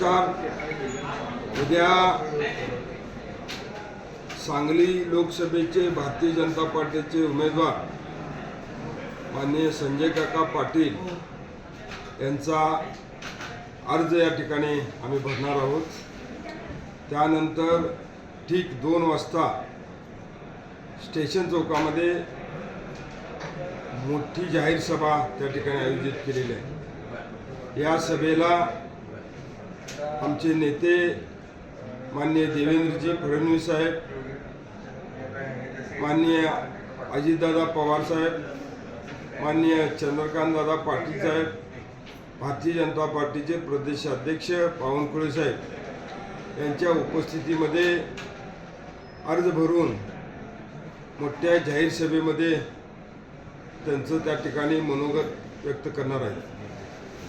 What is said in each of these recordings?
नमस्कार. उद्या सांगली लोकसभेचे भारतीय जनता पार्टीचे उमेदवार माननीय संजय काका पाटील यांचा अर्ज या ठिकाणी आम्ही भरणार आहोत. त्यानंतर ठीक दोन वाजता स्टेशन चौकामध्ये मोठी जाहीर सभा त्या ठिकाणी आयोजित केलेली आहे. या सभेला आमचे नेते माननीय देवेंद्रजी फडणवीस साहेब माननीय अजितदादा पवार साहेब माननीय चंद्रकांतदादा पाटील साहेब भारतीय जनता पार्टीचे प्रदेशाध्यक्ष बावनकुळे साहेब यांच्या उपस्थितीमध्ये अर्ज भरून मोठ्या जाहीर सभेमध्ये त्यांचं त्या ठिकाणी मनोगत व्यक्त करणार आहे.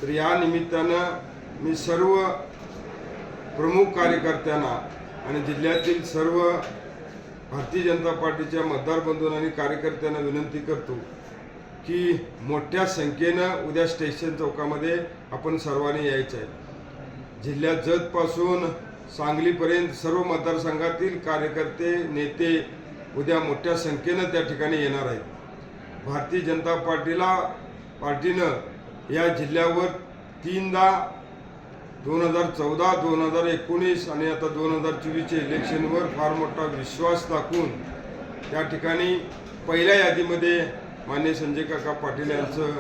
तर या निमित्तानं मी सर्व प्रमुख कार्यकर्त्यांना आणि जिल्ह्यातील सर्व भारतीय जनता पार्टीच्या मतदार बंधूंना आणि कार्यकर्त्यांना विनंती करतो की मोठ्या संख्येनं उद्या स्टेशन चौकामध्ये आपण सर्वांनी यायचं आहे. जिल्ह्यात जतपासून सांगलीपर्यंत सर्व मतदारसंघातील कार्यकर्ते नेते उद्या मोठ्या संख्येनं त्या ठिकाणी येणार आहेत. भारतीय जनता पार्टीला पार्टीनं या जिल्ह्यावर तीनदा दोन हजार चौदा दोन हजार एकोणीस आणि आता दोन हजार चोवीसच्या इलेक्शनवर फार मोठा विश्वास दाखवून त्या ठिकाणी पहिल्या यादीमध्ये मान्य संजय काका पाटील यांचं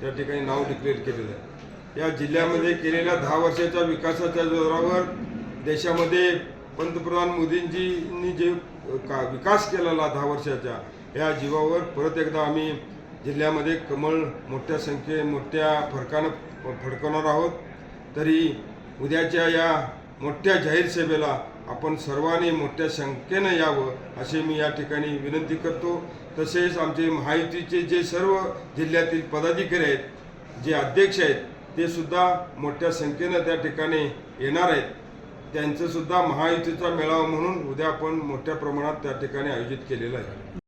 त्या ठिकाणी नाव डिक्लेअर केलेलं आहे. या जिल्ह्यामध्ये केलेल्या दहा वर्षाच्या विकासाच्या जोरावर देशामध्ये पंतप्रधान मोदींजींनी जे का विकास केलेला दहा वर्षाच्या या जीवावर परत एकदा आम्ही जिल्ह्यामध्ये कमळ मोठ्या संख्ये मोठ्या फरकानं फडकवणार आहोत. तरी उद्याच्या या मोठ्या जाहीर सभेला आपण सर्वांनी मोठ्या संख्येनं यावं असे मी या ठिकाणी विनंती करतो. तसेच आमचे महायुतीचे जे सर्व जिल्ह्यातील पदाधिकारी आहेत जे अध्यक्ष आहेत ते सुद्धा मोठ्या संख्येनं त्या ठिकाणी येणार आहेत. त्यांचंसुद्धा महायुतीचा मेळावा म्हणून उद्या आपण मोठ्या प्रमाणात त्या ठिकाणी आयोजित केलेला आहे.